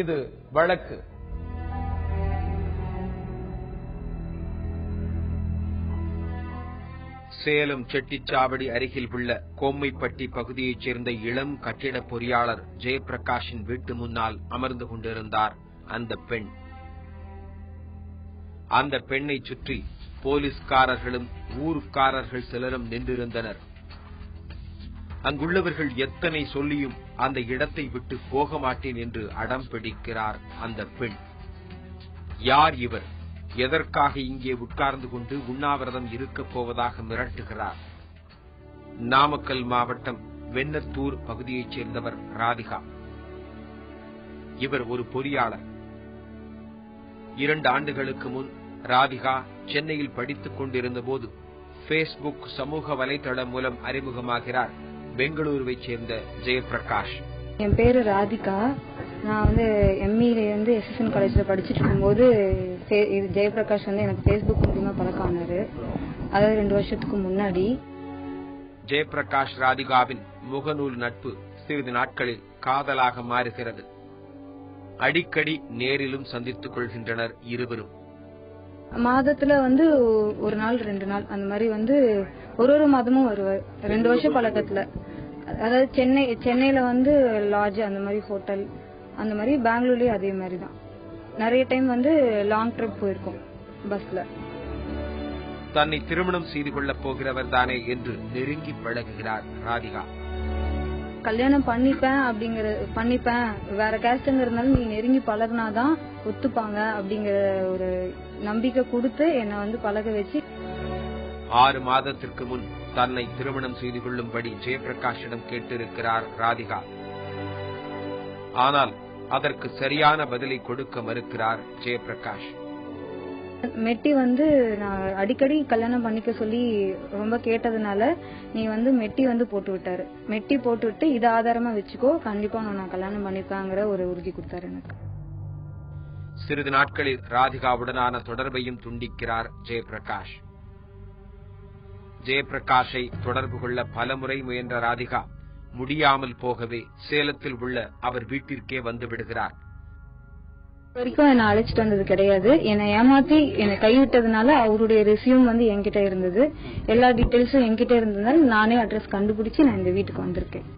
இது வழக்கு. சேலம் செட்டிச்சாவடி அருகில் உள்ள கோம்மைப்பட்டி பகுதியைச் சேர்ந்த இளம் கட்டிட பொறியாளர் ஜெயபிரகாஷின் வீட்டு முன்னால் அமர்ந்து கொண்டிருந்தார் அந்த பெண். அந்த பெண்ணை சுற்றி போலீஸ்காரர்களும் ஊர்க்காரர்கள் சிலரும் நின்றிருந்தனர். அங்குள்ளவர்கள் எத்தனை சொல்லியும் அந்த இடத்தை விட்டு போக மாட்டேன் என்று அடம் பிடிக்கிறார் அந்த பெண். யார் இவர்? எதற்காக இங்கே உட்கார்ந்து கொண்டு உண்ணாவிரதம் இருக்கப் போவதாக மிரட்டுகிறார்? நாமக்கல் மாவட்டம் வெண்ணத்தூர் பகுதியைச் சேர்ந்தவர் ராதிகா. இவர் ஒரு பொறியாளர். இரண்டு ஆண்டுகளுக்கு முன் ராதிகா சென்னையில் படித்துக் கொண்டிருந்த போது பேஸ்புக் சமூக வலைதளம் மூலம் அறிமுகமாகிறார். பெங்களூருவைச் சேர்ந்த ஜெயபிரகாஷ் என் பேரு ராதிகா. நான் வந்து எம்இல வந்து எஸ்எஸ்என் காலேஜ்ல படிச்சுட்டு இருக்கும்போது இது ஜெயபிரகாஷ் வந்து எனக்கு ஃபேஸ்புக் மூலியமா பழக்கம் ஆனாரு அதாவது ரெண்டு வருஷத்துக்கு முன்னாடி. ஜெயபிரகாஷ் ராதிகாவின் முகநூல் நட்பு சிறிது நாட்களில் காதலாக மாறுகிறது. அடிக்கடி நேரிலும் சந்தித்துக் கொள்கின்றனர் இருவரும். மாதத்துல வந்து ஒரு நாள் ரெண்டு நாள் அந்த மாதிரி வந்து ஒரு ஒரு மாதமும் வருவார். ரெண்டு வருஷம் பழக்கத்துல. அதாவது சென்னை சென்னையில வந்து லாட்ஜ் அந்த மாதிரி ஹோட்டல் அந்த மாதிரி பெங்களூர்லயும் அதே மாதிரி தான். நிறைய டைம் வந்து லாங் ட்ரிப் போயிருக்கோம் பஸ்ல தன்னை திருமணம் செய்து கொள்ளப் போகிறவர் தானே என்று நெருங்கி பழகுகிறார் ராதிகா. கல்யாணம் பண்ணிப்பேன் அப்படிங்கிற பண்ணிப்பேன். வேற கேஸ்ட்ங்கிறதுனால நீ நெருங்கி பழகுனாதான் ஒத்துப்பாங்க அப்படிங்கிற ஒரு நம்பிக்கை கொடுத்து என்னை வந்து பழக வச்சு ஆறு மாதத்திற்கு முன் தன்னை திருமணம் செய்து கொள்ளும்படி ஜெயபிரகாஷிடம் கேட்டிருக்கிறார் ராதிகா. ஆனால் அதற்கு சரியான பதிலை கொடுக்க மறுக்கிறார் ஜெயபிரகாஷ். மெட்டி வந்து நான் அடிக்கடி கல்யாணம் பண்ணிக்க சொல்லி ரொம்ப கேட்டதுனால நீ வந்து மெட்டி வந்து போட்டு விட்டாரு. மெட்டி போட்டு விட்டு இதை ஆதாரமா வச்சுக்கோ. கண்டிப்பா நான் கல்யாணம் பண்ணிப்பேங்கிற ஒரு உறுதி கொடுத்தாரு எனக்கு. சிறிது நாட்களில் ராதிகாவுடனான தொடர்பையும் துண்டிக்கிறார் ஜெயபிரகாஷ். ஜெயபிரகாஷை தொடர்பு கொள்ள பலமுறை முயன்ற ராதிகா முடியாமல் போகவே சேலத்தில் உள்ள அவர் வீட்டிற்கே வந்து விடுகிறார். வரைக்கும் என்னை அழைச்சிட்டு வந்தது கிடையாது. என்னை ஏமாத்தி என்னை கைவிட்டதுனால அவருடைய ரெசியூம் வந்து என்கிட்ட இருந்தது. எல்லா டீடைல்ஸும் என்கிட்ட இருந்ததுனால நானே அட்ரஸ் கண்டுபிடிச்சு நான் இந்த வீட்டுக்கு வந்திருக்கேன்.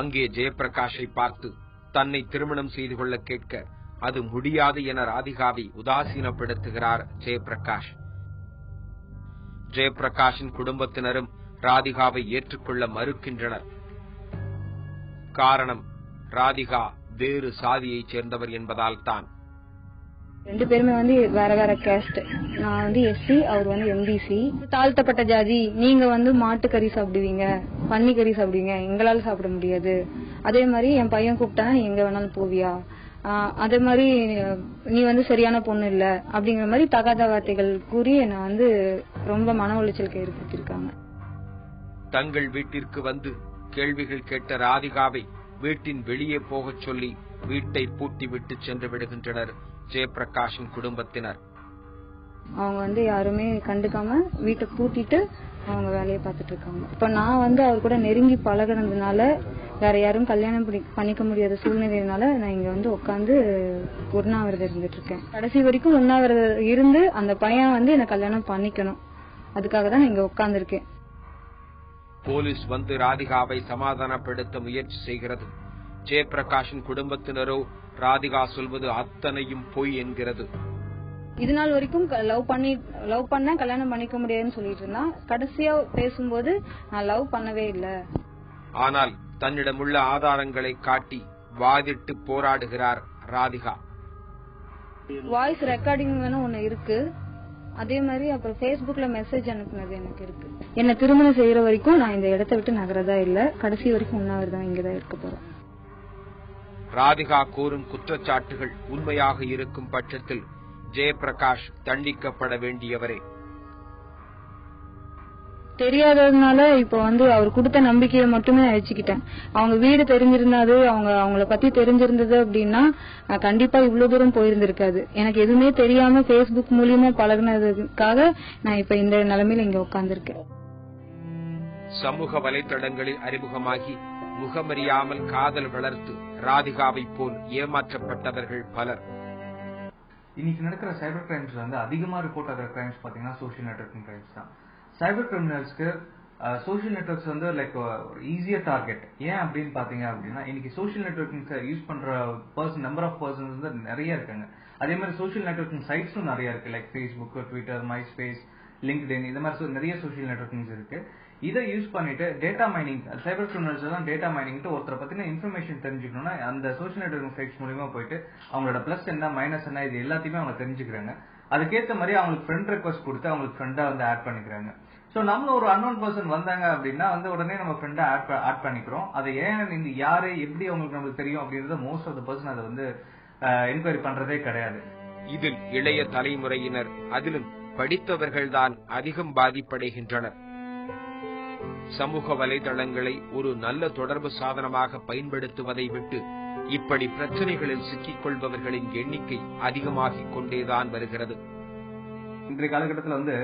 அங்கே ஜெயபிரகாஷை பார்த்து தன்னை திருமணம் செய்து கொள்ள கேட்க அது முடியாது என ராதிகாவை உதாசீனப்படுத்துகிறார் ஜெயபிரகாஷ். ஜெயபிரகாஷின் குடும்பத்தினரும் ராதிகாவை ஏற்றுக்கொள்ள மறுக்கின்றனர். காரணம் ராதிகா வேறு சாதியைச் சேர்ந்தவர் என்பதால் தான். ரெண்டு பேருமே வந்து வேற வேற கேஸ்ட் நான் வந்து எஸ்சி அவர் வந்து எம்பிசி தாழ்த்தப்பட்ட ஜாதி நீங்க வந்து மாட்டுக்கறி சாப்பிடுவீங்க பன்னிக்கறி சாப்பிடுவீங்க எங்களால சாப்பிட முடியாது. அதே மாதிரி என் பையன் கூப்பிட்டா எங்க வேணாலும் போவியா? அதே மாதிரி நீ வந்து சரியான பொண்ணு இல்ல அப்படிங்கிற மாதிரி தகாத வார்த்தைகள் கூறி என்னை வந்து ரொம்ப மன உளைச்சலுக்கு ஏற்படுத்தியிருக்காங்க. தங்கள் வீட்டிற்கு வந்து கேள்விகள் கேட்ட ராதிகாவை வீட்டின் வெளியே போகச் சொல்லி வீட்டை பூட்டிவிட்டு சென்று விடுகின்றனர் ஜெயபிரகாஷின் குடும்பத்தினர். அவங்க வந்து யாருமே கண்டுக்காம வீட்டை பூட்டிட்டு அவங்க வேலையை பார்த்துட்டு இருக்காங்க. இப்போ நான் வந்து அவர் கூட நெருங்கி பழகுனதுனால வேற யாரும் கல்யாணம் பண்ணி- பண்ணிக்க முடியாத சூழ்நிலையினால நான் இங்க வந்து உட்காந்து உண்ணாவிரதம் இருந்துட்டு இருக்கேன். கடைசி வரைக்கும் உண்ணாவிரதம் இருந்து அந்த பையன் வந்து என்ன கல்யாணம் பண்ணிக்கணும். அதுக்காக தான் இங்க உட்காந்துருக்கேன் போலீஸ் வந்து ராதிகாவை சமாதானப்படுத்த முயற்சி செய்கிறது. ஜெயபிரகாஷின் குடும்பத்தினரோ ராதிகா சொல்வது அத்தனையும் பொய் என்கிறது. இது நாள் வரைக்கும் லவ் பண்ணி லவ் பண்ண கல்யாணம் பண்ணிக்க முடியாதுன்னு சொல்லிட்டு இருந்தான் கடைசியா பேசும்போது நான் லவ் பண்ணவே இல்லை. ஆனால் தன்னிடமுள்ள ஆதாரங்களை காட்டி வாதிட்டு போராடுகிறார் ராதிகா. வாய்ஸ் ரெக்கார்டிங் வேணும் ஒண்ணு இருக்கு. அதே மாதிரி அப்புறம் Facebookல மெசேஜ் அனுப்புனது எனக்கு இருக்கு. என்ன திருமணம் செய்யற வரைக்கும் நான் இந்த இடத்தை விட்டு நகரதா இல்ல கடைசி வரைக்கும் உண்ணாவிரதம் இங்கதான் இருக்க போறேன். ராதிகா கூறும் குற்றச்சாட்டுகள் உண்மையாக இருக்கும் பட்சத்தில் ஜெயபிரகாஷ் தண்டிக்கப்பட வேண்டியவரே தெரியாததுனால இப்ப வந்து அவர் கொடுத்த நம்பிக்கையை மட்டுமே நான் வச்சுக்கிட்டேன் அவங்க வீடு தெரிஞ்சிருந்தாது அவங்க அவங்கள பத்தி தெரிஞ்சிருந்தது அப்படின்னா கண்டிப்பா இவ்வளவு தூரம் போயிருந்திருக்காது. எனக்கு எதுவுமே தெரியாம Facebook மூலியமா பழகுனதுக்காக நான் இப்ப இந்த நிலைமையில இங்க உட்கார்ந்திருக்கேன். சமூக வலைதளங்களில் அறிமுகமாகி முகமறியாமல் காதல் வளர்த்து ராதிகாவைப் போல் ஏமாற்றப்பட்டவர்கள் பலர். இன்னைக்கு நடக்கிற சைபர் கிரைம்ஸ்ல வந்து அதிகமா ரிப்போர்ட் ஆகிற கிரைம்ஸ் பாத்தீங்கன்னா சோஷியல் நெட்வொர்க்கிங் கிரைம்ஸ் தான். சைபர் கிரிமினல்ஸ்க்கு சோஷியல் நெட்வொர்க்ஸ் வந்து லைக் ஒரு ஈஸியர் டார்கெட் ஏன் அப்படின்னு பாத்தீங்க அப்படின்னா இன்னைக்கு சோஷியல் நெட்வொர்க்கிங் யூஸ் பண்ற பர்சன் நம்பர் ஆஃப் பர்சன்ஸ் வந்து நிறைய இருக்காங்க. அதே மாதிரி சோஷியல் நெட்வொர்க்கிங் சைட்ஸும் நிறைய இருக்கு. Like Facebook Twitter MySpace LinkedIn இந்த மாதிரி so- நிறைய சோஷியல் நெட்வொர்க்கிங்ஸ் இருக்கு. இதை யூஸ் பண்ணிட்டு டேட்டா மைனிங் சைபர் கிரிமினல்ஸ் எல்லாம் டேட்டா மைனிங்ட்டு ஒருத்தரை பத்தின இன்ஃபர்மேஷன் தெரிஞ்சுக்கணும்னா அந்த சோஷியல் நெட்ஒர்க் சைட்ஸ் மூலியமா போயிட்டு அவங்களோட பிளஸ் என்ன மைனஸ் என்ன இது எல்லாத்தையுமே அவங்க தெரிஞ்சுக்கிறாங்க. அதுக்கேற்ற மாதிரி அவங்களுக்கு ஃப்ரெண்ட் ரெக்வஸ்ட் கொடுத்து அவங்களுக்கு ஃப்ரெண்டா வந்து ஆட் பண்ணிக்கிறாங்க. ஸோ நம்மள ஒரு அன்னோன் பர்சன் வந்தாங்க அப்படின்னா வந்து உடனே நம்ம ஃப்ரெண்டா ஆட் ஆட் பண்ணிக்கிறோம். அதை ஏன் இந்த யாரு எப்படி அவங்களுக்கு நம்மளுக்கு தெரியும் அப்படின்றத மோஸ்ட் ஆஃப் த பர்சன் அதை வந்து என்கொயரி பண்றதே கிடையாது. இதில் இளைய தலைமுறையினர் அதிலும் படித்தவர்கள்தான் அதிகம் பாதிப்படைகின்றனர். சமூக வலைதளங்களை ஒரு நல்ல தொடர்பு சாதனமாக பயன்படுத்துவதை விட்டு இப்படி பிரச்சனைகளில் சிக்கிக் கொள்பவர்களின் எண்ணிக்கை அதிகமாகிக் கொண்டேதான் வருகிறது. இன்றைய காலகட்டத்தில் வந்து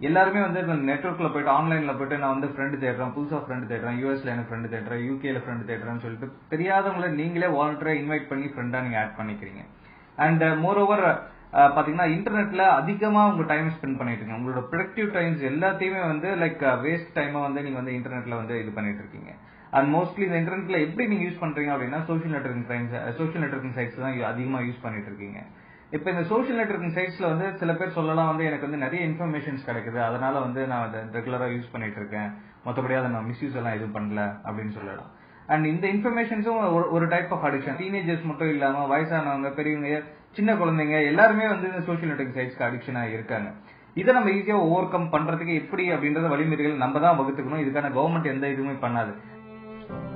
எல்லாருமே வந்து நெட்ஒர்க்ல போயிட்டு ஆன்லைன்ல போயிட்டு நான் வந்து ஃப்ரெண்டு தேடுறேன் புதுசா ஃப்ரெண்டு தேடுறேன் யூஎஸ்ல எனக்கு ஃப்ரெண்டு தேடுறேன் யூகேல ஃப்ரெண்டு தேடுறேன்னு சொல்லிட்டு தெரியாதவங்களை நீங்களே வாலண்டரா இன்வைட் பண்ணி ஃப்ரெண்டா நீங்க ஆட் பண்ணிக்கிறீங்க. அண்ட் மோர் ஓவர் பாத்தீங்கன்னா இன்டர்நெட்ல அதிகமா உங்க டைம் ஸ்பெண்ட் பண்ணிட்டு இருக்கீங்க உங்களோட ப்ரொடக்டிவ் டைம்ஸ் எல்லாத்தையுமே வந்து லைக் வேஸ்ட் டைமா வந்து நீங்க வந்து இன்டர்நெட்ல வந்து இது பண்ணிட்டு இருக்கீங்க அண்ட் மோஸ்ட்லி இந்த இன்டர்நெட்ல எப்படி நீங்க யூஸ் பண்றீங்க அப்படின்னா social networking times social networking sites தான் அதிகமா யூஸ் பண்ணிட்டு இருக்கீங்க இப்ப இந்த சோஷியல் நெட்ஒர்க்கிங் சைட்ஸ்ல வந்து சில பேர் சொல்லலாம் வந்து எனக்கு வந்து நிறைய இன்ஃபர்மேஷன்ஸ் கிடைக்குது. அதனால வந்து நான் அதை ரெகுலரா யூஸ் பண்ணிட்டு இருக்கேன் மற்றபடி அதை நான் மிஸ்யூஸ் எல்லாம் எதுவும் பண்ணல அப்படின்னு சொல்லலாம். அண்ட் இந்த இன்ஃபர்மேஷன்ஸும் ஒரு டைப் ஆஃப் அடிக்ஷன் டீனேஜர்ஸ் மட்டும் இல்லாம வயசானவங்க பெரியவங்க சின்ன குழந்தைங்க எல்லாருமே வந்து இந்த சோஷியல் நெட்வொர்க்கிங் சைட்ஸ்க்கு அடிக்ஷனா இருக்காங்க. இதை நம்ம ஈஸியா ஓவர் கம் பண்றதுக்கு எப்படி அப்படின்றத வழிமுறைகள் நம்ம தான் வகுத்துக்கணும். இதுக்கான கவர்மெண்ட் எந்த இதுவுமே பண்ணாது.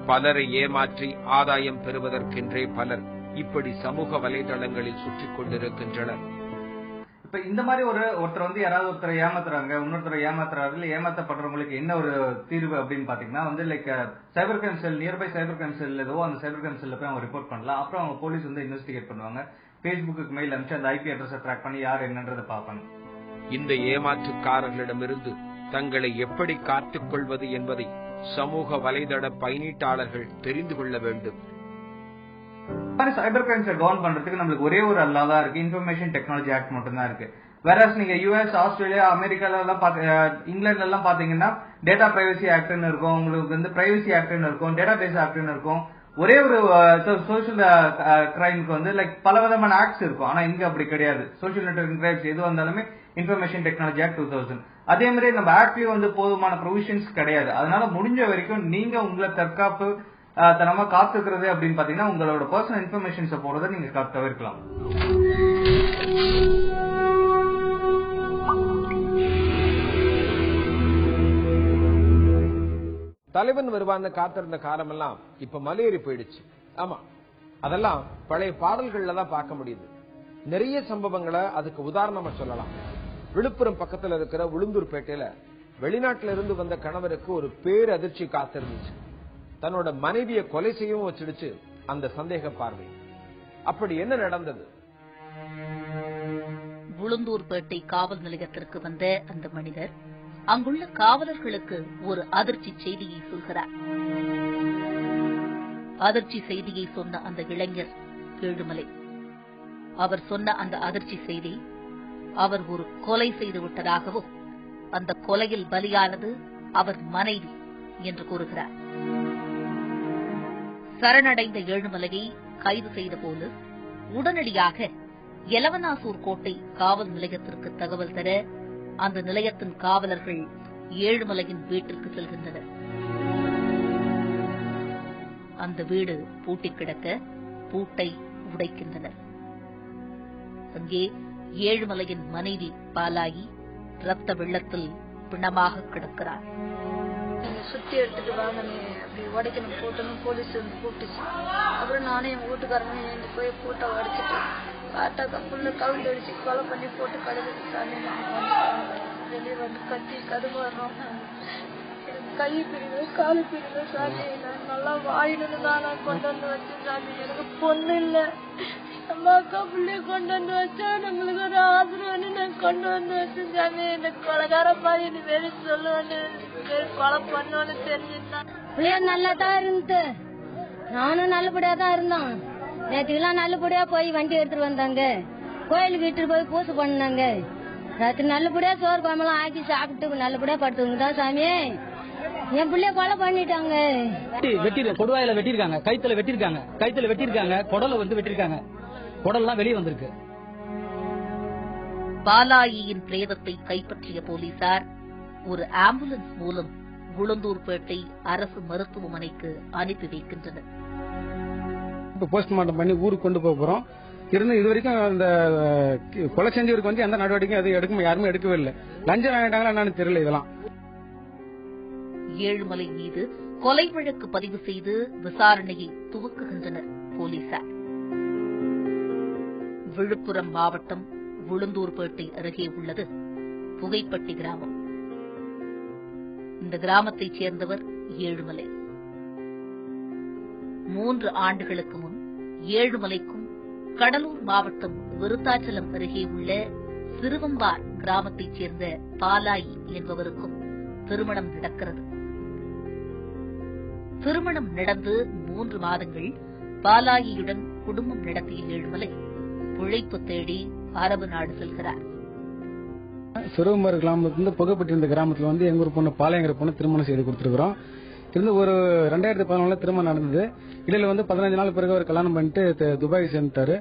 பலரை ஏமாற்றி ஆதாயம் பெறுவதற்கென்றே பலர் இப்படி சமூக வலைதளங்களில் சுற்றிக் கொண்டிருக்கின்றனர். இப்ப இந்த மாதிரி ஒரு ஒருத்தர் வந்து யாராவது ஒருத்தரை ஏமாத்துறாங்க இன்னொருத்தரை ஏமாத்துறாரு இல்ல ஏமாத்தப்படுறவங்களுக்கு என்ன ஒரு தீர்வு அப்படின்னு பாத்தீங்கன்னா வந்து like cyber crime cell nearby cyber crime cell ஏதோ அந்த சைபர் கிரைம் செல்ல போய் அவங்க ரிப்போர்ட் பண்ணலாம். அப்புறம் அவங்க போலீஸ் வந்து இன்வெஸ்டிகேட் பண்ணுவாங்க. பேஸ்புக்கு மெயில் அனுப்பிச்சு அந்த ஐபி அட்ரஸை ட்ராக் பண்ணி யார் என்னன்றதை பார்ப்பாங்க. இந்த ஏமாற்றுக்காரர்களிடமிருந்து தங்களை எப்படி காத்துக் கொள்வது என்பதை சமூக வலைதள பயனீட்டாளர்கள் தெரிந்து கொள்ள வேண்டும். மாதிரி சைபர் கிரைம்ஸை கவர்ன் பண்றதுக்கு நம்மளுக்கு ஒரே ஒரு அல்லா தான் இருக்கு. இன்ஃபர்மேஷன் டெக்னாலஜி ஆக்ட் மட்டும் தான் இருக்கு. வேற நீங்க யூஎஸ் ஆஸ்திரேலியா அமெரிக்கால எல்லாம் இங்கிலாந்துல எல்லாம் பாத்தீங்கன்னா டேட்டா பிரைவசி ஆக்ட்னு இருக்கும். உங்களுக்கு வந்து பிரைவசி ஆக்ட்னு இருக்கும். டேட்டா பேஸ் ஆக்ட்னு இருக்கும். ஒரே ஒரு சோஷியல் கிரைம்க்கு வந்து லைக் பல விதமான ஆக்ட்ஸ் இருக்கும். ஆனா இங்க அப்படி கிடையாது. சோஷியல் நெட்வொர்க்கிங் கிரைம்ஸ் எது வந்தாலுமே information technology act two thousand அதே மாதிரி நம்ம ஆக்ட்லயும் வந்து போதுமான ப்ரொவிஷன்ஸ் கிடையாது. அதனால முடிஞ்ச வரைக்கும் நீங்க உங்களை தற்காப்பு தனமா காத்துக்கிறது அப்படின்னு பாத்தீங்கன்னா உங்களோட பர்சனல் இன்ஃபர்மேஷன்ஸை போறதை நீங்க தவிர்க்கலாம். தலைவன் வருவான்னு காத்திருந்த காலமெல்லாம் இப்ப மலையேறி போயிடுச்சு. ஆமா. அதெல்லாம் பழைய பாடல்கள்ல தான் பார்க்க முடியுது. நிறைய சம்பவங்களை அதுக்கு உதாரணமா சொல்லலாம். விழுப்புரம் பக்கத்துல இருக்கிற உளுந்தூர்பேட்டையில வெளிநாட்டில இருந்து வந்த கணவருக்கு ஒரு பேரதிர்ச்சி காத்திருந்துச்சு. தன்னோட மனைவியை கொலை செய்யவும் வச்சிடுச்சு அந்த சந்தேக பார்வை. அப்படி என்ன நடந்தது? உளுந்தூர்பேட்டை காவல் நிலையத்திற்கு வந்த அந்த மனிதர் அங்குள்ள காவலர்களுக்கு ஒரு அதிர்ச்சி செய்தியை சொல்கிறார். அதிர்ச்சி செய்தியை சொன்ன அந்த இளைஞர் ஏழுமலை அவர் சொன்ன அந்த அதிர்ச்சி செய்தி அவர் ஒரு கொலை செய்து விட்டதாகவும் அந்த கொலையில் பலியானது அவர் மனைவி என்று கூறுகிறார். சரணடைந்த ஏழுமலையை கைது செய்த போலீஸ் உடனடியாக எலவனாசூர் கோட்டை காவல் நிலையத்திற்கு தகவல் தர அந்த நிலையத்தின் காவலர்கள் ஏழுமலையின் வீட்டிற்கு செல்கின்றனர். அந்த வீடு பூட்டிக் கிடக்க பூட்டை உடைக்கின்றனர். அங்கே ஏழுமலையின் மனைவி பாலாயி ரத்த வெள்ளத்தில் பிணமாக கிடக்கிறார். நீங்க சுத்தி எடுத்துட்டு வாங்க நீ அப்படி உடைக்கணும் போட்டணும் போலீஸ் வந்து கூப்பிட்டுச்சு. அப்புறம் நானும் என் வீட்டுக்காரங்க எழுந்து போய் போட்டோ உடைச்சிட்டு பாட்டாக்கா புள்ள கவுந்து அடிச்சு கொலை பண்ணி போட்டு கழுவிட்டு சாமி வந்து வெளியே வந்து கத்தி கருவாடுறோம். எனக்கு கை பிரிவு காலு பிரிவு சாமி நான் நல்லா வாயின்னு தான் நான் கொண்டு வந்து வச்சேன் சாமி. எனக்கு பொண்ணு இல்லை. நம்ம அக்கா பிள்ளைய கொண்டு வந்து வச்சா நம்மளுக்கு ஒரு ஆதரவுன்னு நான் கொண்டு வந்து வச்சேன் சாமி. எனக்கு கொலகார மாதிரி வெளியே சொல்லுவேன்னு கொலை பண்ணுவேன்னு தெரிஞ்சுதான் பிள்ளைய நல்லா தான் இருந்து நானும் நல்லபடியா தான் இருந்தோம். நேற்றுக்கெல்லாம் நல்லபடியா போய் வண்டி எடுத்துட்டு வந்தாங்க. கோயிலுக்கு இட்டுட்டு போய் பூசை பண்ணாங்க. ராத்திரி நல்லபடியா சோறு குழம்பெல்லாம் ஆக்கி சாப்பிட்டு நல்லபடியா படுத்துங்க தான் சாமி. என் பிள்ளைய கொலை பண்ணிட்டாங்க. வெட்டி கொடுவாயில வெட்டிருக்காங்க. கைத்துல வெட்டிருக்காங்க. கைத்துல வெட்டிருக்காங்க. குடல வந்து வெட்டிருக்காங்க. குடல்லாம் வெளியே வந்திருக்கு. பாலாயியின் பிரேதத்தை கைப்பற்றிய போலீசார் ஒரு ஆம்புலன்ஸ் மூலம் உளுந்தூர்பேட்டை அரசு மருத்துவமனைக்கு அனுப்பி வைக்கின்றனர். இப்போ போஸ்ட்மார்ட்டம் பண்ணி ஊருக்கு கொண்டு போக போறோம். இருந்து இது வரைக்கும் அந்த கொலை செஞ்சவருக்கு வந்து எந்த நடவடிக்கையும் எதுவும் எடுக்க யாருமே எடுக்கவே இல்லை. லஞ்சம் வாங்கிட்டாங்களா என்னன்னு தெரியல இதெல்லாம். ஏழுமலை மீது கொலை வழக்கு பதிவு செய்து விசாரணையை துவக்குகின்றனர் போலீசார். விழுப்புரம் மாவட்டம் உளுந்தூர்பேட்டை அருகே உள்ளது. புகைப்பட்டி கிராமம். இந்த கிராமத்தைச் சேர்ந்தவர் ஏழுமலை. மூன்று ஆண்டுகளுக்கு முன் ஏழுமலைக்கும் கடலூர் மாவட்டம் விருத்தாச்சலம் அருகே உள்ள சிறுவம்பார் கிராமத்தைச் சேர்ந்த பாலாயி என்பவருக்கும் திருமணம் நடக்கிறது. திருமணம் நடந்து மூன்று மாதங்கள் பாலாயியுடன் குடும்பம் நடத்திய ஏழுமலை. உழைப்பு தேடி அரபு நாடு செல்கிறார். சிறுவம்பர் கிராமத்துல புகைப்பட்டி இருந்த கிராமத்துல வந்து எங்க ஒரு பொண்ணு பாளையங்கிற பொண்ணு திருமணம் செய்து கொடுத்துருக்கோம் இருந்து ஒரு ரெண்டாயிரத்தி பதினாலுல திருமணம் நடந்தது. இடையில வந்து பதினஞ்சு நாள் பிறகு அவர் கல்யாணம் பண்ணிட்டு துபாய் சேர்ந்துட்டாரு.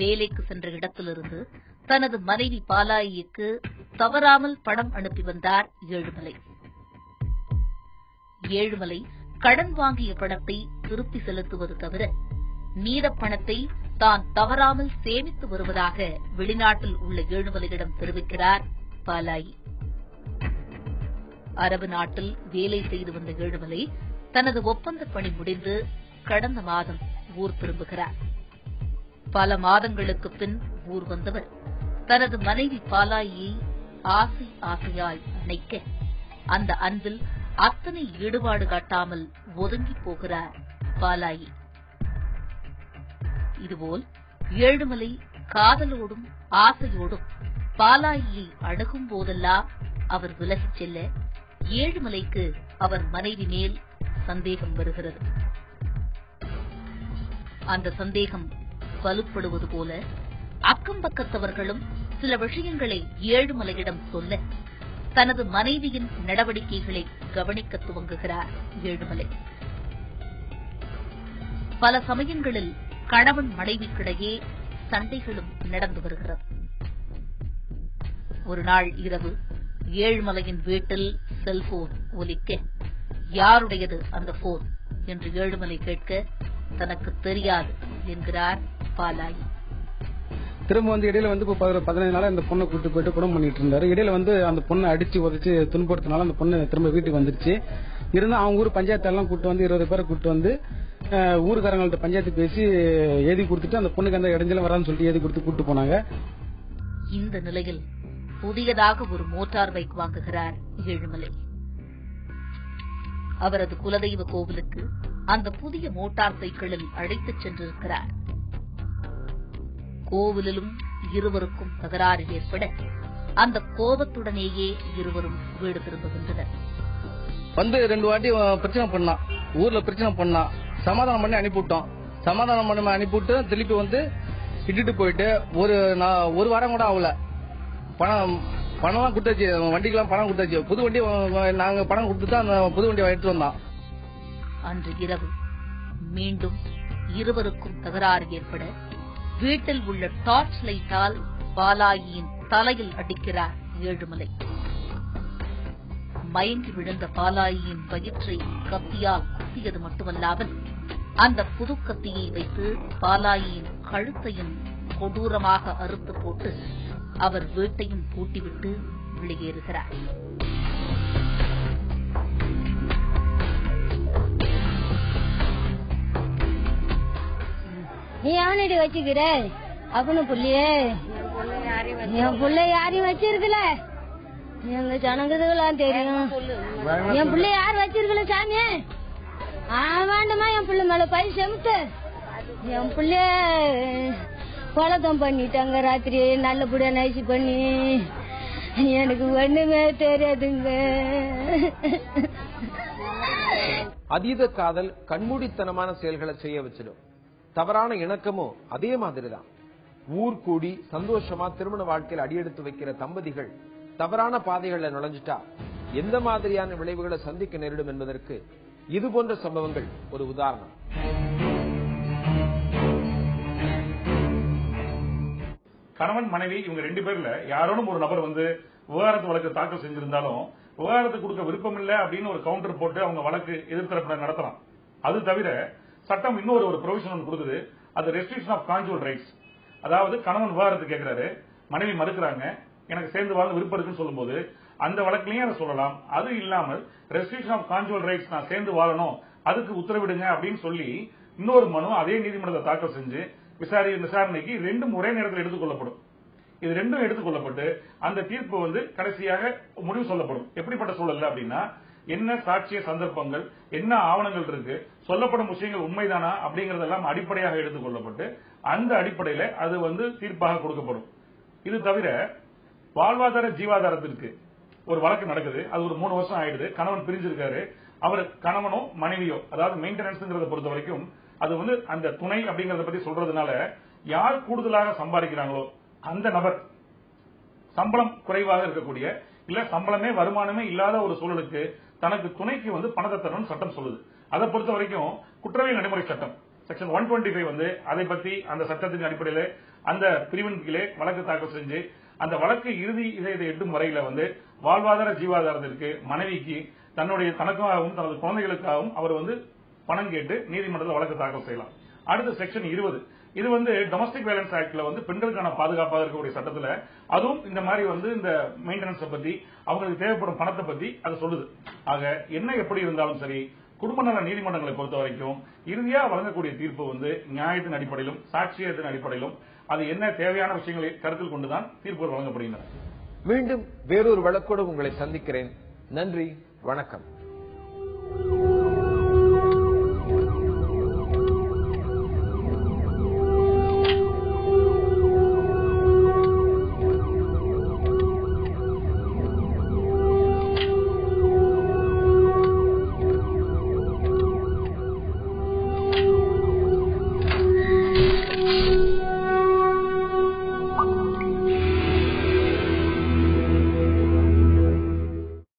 வேலைக்கு சென்ற இடத்திலிருந்து தனது மனைவி பாலாயிக்கு தவறாமல் பணம் அனுப்பி வந்தார் ஏழுமலை. ஏழுமலை கடன் வாங்கிய பணத்தை திருப்பி செலுத்துவது தவிர மீத பணத்தை தான் தவறாமல் சேமித்து வருவதாக வெளிநாட்டில் உள்ள ஏழுமலையிடம் தெரிவிக்கிறார் பலாய். அரபு நாட்டில் வேலை செய்து வந்த ஏழுமலை தனது ஒப்பந்த பணி முடிந்து கடந்த மாதம் ஊர் திரும்புகிறார். பல மாதங்களுக்கு பின் ஊர் வந்தவர் தனது மனைவி பாலாயியை ஆசை ஆசையாய் அணைக்க அந்த அன்பில் அத்தனை ஈடுபாடு காட்டாமல் ஒதுங்கி போகிறார் பாலாயி. இதுபோல் ஏழுமலை காதலோடும் ஆசையோடும் பாலாயியை அணுகும் போதெல்லாம் அவர் விலகிச் செல்ல ஏழுமலைக்கு அவர் மனைவி மேல் சந்தேகம் வருகிறது. அந்த சந்தேகம் வலுப்படுவது போல அக்கம் பக்கத்தவர்களும் சில விஷயங்களை ஏழுமலையிடம் சொல்ல தனது மனைவியின் நடவடிக்கைகளை கவனிக்க துவங்குகிறார் ஏழுமலை. பல சமயங்களில் கணவன் மனைவிக்கிடையே சண்டைகளும் நடந்து வருகிறது. ஒரு நாள் இரவு ஏழுமலையின் வீட்டில் செல்போன் ஒலிக்க யாருடையது அந்த போன்? என்று ஏழுமலை கேட்க தனக்கு தெரியாது என்கிறார் பாலாயி. திரும்ப வந்து இடையில வந்து இப்போ பதின- பதினஞ்சு நாளா இந்த பொண்ணை கூட்டு போயிட்டு குணம் பண்ணிட்டு இருந்தாரு. இடையில வந்து அந்த பொண்ணை அடிச்சு உதச்சு துன்படுத்தினால அந்த பொண்ணு திரும்ப வீட்டுக்கு வந்துருச்சு. இருந்தா அவங்க ஊர் பஞ்சாயத்து எல்லாம் கூட்டு வந்து இருபது பேரை கூட்டு வந்து ஊருக்காரங்கள்ட்ட பஞ்சாயத்து பேசி எழுதி கொடுத்துட்டு அந்த பொண்ணுக்கு அந்த இடைஞ்சலும் வரான்னு சொல்லிட்டு எழுதி கொடுத்து கூட்டு போனாங்க. இந்த நிலையில் புதியதாக ஒரு மோட்டார் பைக் வாங்குகிறார் ஏழுமலை. அவரது குலதெய்வ கோவிலுக்கு அந்த புதிய மோட்டார் சைக்கிளில் அழைத்துச் சென்றிருக்கிறார். கோவிலிலும் இருவருக்கும் தகராறு ஏற்பட அந்த கோபத்துடனேயே இருவரும் வீடு திரும்புகின்றனர். வந்து ரெண்டு வாட்டி பிரச்சனை பண்ணான். ஊர்ல பிரச்சனை பண்ணான். சமாதானம் பண்ணி அனுப்பிவிட்டோம். சமாதானம் பண்ணி அனுப்பிவிட்டு திருப்பி வந்து இட்டுட்டு போயிட்டு ஒரு நான் ஒரு வாரம் கூட ஆகல. பணம் பணம்லாம் கொடுத்தாச்சு. வண்டிக்கெல்லாம் பணம் கொடுத்தாச்சு. புது வண்டி நாங்க பணம் கொடுத்து தான் அந்த புது வண்டி எடுத்து வந்தோம். அன்று இரவு மீண்டும் இருவருக்கும் தகராறு ஏற்பட வீட்டில் உள்ள டார்ச் லைட்டால் பாலாயியின் தலையில் அடிக்கிறார் ஏழுமலை. மயங்கி விழுந்த பாலாயியின் வயிற்றை கத்தியால் குத்தியது மட்டுமல்லாமல் அந்த புது கத்தியை வைத்து பாலாயியின் கழுத்தையும் கொடூரமாக அறுத்து போட்டு அவர் வீட்டையும் பூட்டிவிட்டு வெளியேறுகிறார். நீ யானடி வச்சுக்கிற? அப்படின்னு புள்ளியே. என் புள்ள யாரையும் வச்சிருக்கல. எங்க ஜனங்கதுலாம் தெரியும். என் புள்ள யார் வச்சிருக்கல சாமி? ஆமாண்டமா என் புள்ள மேல பை செமுத்து. என் புள்ள கொலதம் பண்ணிட்டாங்க ராத்திரி. நல்லபடியா நைசி பண்ணி. எனக்கு ஒண்ணுமே தெரியாதுங்க. அதீத காதல் கண்மூடித்தனமான செயல்களை செய்ய வச்சிடும். தவறான இணக்கமும் அதே மாதிரிதான். ஊர் கூடி சந்தோஷமா திருமண வாழ்க்கையில் அடியெடுத்து வைக்கிற தம்பதிகள் தவறான பாதைகள்ல நுழைஞ்சிட்டா எந்த மாதிரியான விளைவுகளை சந்திக்க நேரிடும் என்பதற்கு இது போன்ற சம்பவங்கள் ஒரு உதாரணம். கணவன் மனைவி இவங்க ரெண்டு பேர்ல யாரோனும் ஒரு நபர் வந்து விவகாரத்து வழக்கு தாக்கல் செஞ்சிருந்தாலும் விவகாரத்து கொடுக்க விருப்பம் இல்ல அப்படின்னு ஒரு கவுண்டர் போட்டு அவங்க வழக்கு எதிர்த்தரப்பினர் நடத்தலாம். அது தவிர சட்டம் இன்னொரு ஒரு ப்ரொவிஷன் ஒன்று கொடுக்குது. அது ரெஸ்ட்ரிக்ஷன் ஆஃப் கான்ஜுவல் ரைட்ஸ் அதாவது கணவன் விவகாரத்து கேட்கிறாரு மனைவி மறுக்கிறாங்க எனக்கு சேர்ந்து வாழ விருப்பம் இருக்குன்னு சொல்லும்போது அந்த வழக்கிலையும் அதை சொல்லலாம். அது இல்லாமல் ரெஸ்ட்ரிக்ஷன் ஆஃப் கான்ஜுவல் ரைட்ஸ் நான் சேர்ந்து வாழணும் அதுக்கு உத்தரவிடுங்க அப்படின்னு சொல்லி இன்னொரு மனு அதே நீதிமன்றத்தை தாக்கல் செஞ்சு விசாரி விசாரணைக்கு ரெண்டும் ஒரே நேரத்தில் எடுத்துக்கொள்ளப்படும். இது ரெண்டும் எடுத்துக்கொள்ளப்பட்டு அந்த தீர்ப்பு வந்து கடைசியாக முடிவு சொல்லப்படும். எப்படிப்பட்ட சூழல் அப்படின்னா என்ன சாட்சிய சந்தர்ப்பங்கள் என்ன ஆவணங்கள் இருக்கு சொல்லப்படும் விஷயங்கள் உண்மைதானா அப்படிங்கறதெல்லாம் அடிப்படையாக எடுத்துக்கொள்ளப்பட்டு அந்த அடிப்படையில அது வந்து தீர்ப்பாக கொடுக்கப்படும். இது தவிர வாழ்வாதார ஜீவாதாரத்திற்கு ஒரு வழக்கு நடக்குது. அது ஒரு மூணு வருஷம் ஆயிடுது. கணவன் பிரிஞ்சிருக்காரு. அவர் கணவனோ மனைவியோ அதாவது மெயின்டெனன்ஸ்ங்கிறத பொறுத்த வரைக்கும் அது வந்து அந்த துணை அப்படிங்கறத பத்தி சொல்றதுனால யார் கூடுதலாக சம்பாதிக்கிறாங்களோ அந்த நபர் சம்பளம் குறைவாக இருக்கக்கூடிய இல்ல சம்பளமே வருமானமே இல்லாத ஒரு சூழலுக்கு தனக்கு துணைக்கு வந்து பணத்தை தரணும்னு சட்டம் சொல்லுது. அதை பொறுத்த வரைக்கும் குற்றவியல் நடைமுறை சட்டம். செக்ஷன் ஒன் டுவெண்ட்டி ஃபைவ் வந்து அதை பத்தி அந்த சட்டத்தின் அடிப்படையில் அந்த பிரிவின் கீழே வழக்கு தாக்கல் செஞ்சு அந்த வழக்கு இறுதி இதை இதை எட்டும் வரையில வந்து வாழ்வாதார ஜீவாதாரத்திற்கு மனைவிக்கு தன்னுடைய தனக்காகவும் தனது குழந்தைகளுக்காகவும் அவர் வந்து பணம் கேட்டு நீதிமன்றத்தில் வழக்கு தாக்கல் செய்யலாம். அடுத்து செக்ஷன் இருபது. இது வந்து டொமஸ்டிக் வயலன்ஸ் ஆக்ட்ல வந்து பெண்களுக்கான பாதுகாப்பாக இருக்கக்கூடிய சட்டத்துல அதுவும் இந்த மாதிரி வந்து இந்த மெயின்டெனன்ஸ் பத்தி அவங்களுக்கு தேவைப்படும் பணத்தை பத்தி அது சொல்லுது. ஆக என்ன எப்படி இருந்தாலும் சரி குடும்ப நல நீதிமன்றங்களை பொறுத்த வரைக்கும் இறுதியா வழங்கக்கூடிய தீர்ப்பு வந்து நியாயத்தின் அடிப்படையிலும் சாட்சியத்தின் அடிப்படையிலும் அது என்ன தேவையான விஷயங்களை கருத்தில் கொண்டுதான் தீர்ப்புகள் வழங்கப்படுகின்றன. மீண்டும் வேறொரு வழக்கோடு உங்களை சந்திக்கிறேன். நன்றி வணக்கம்.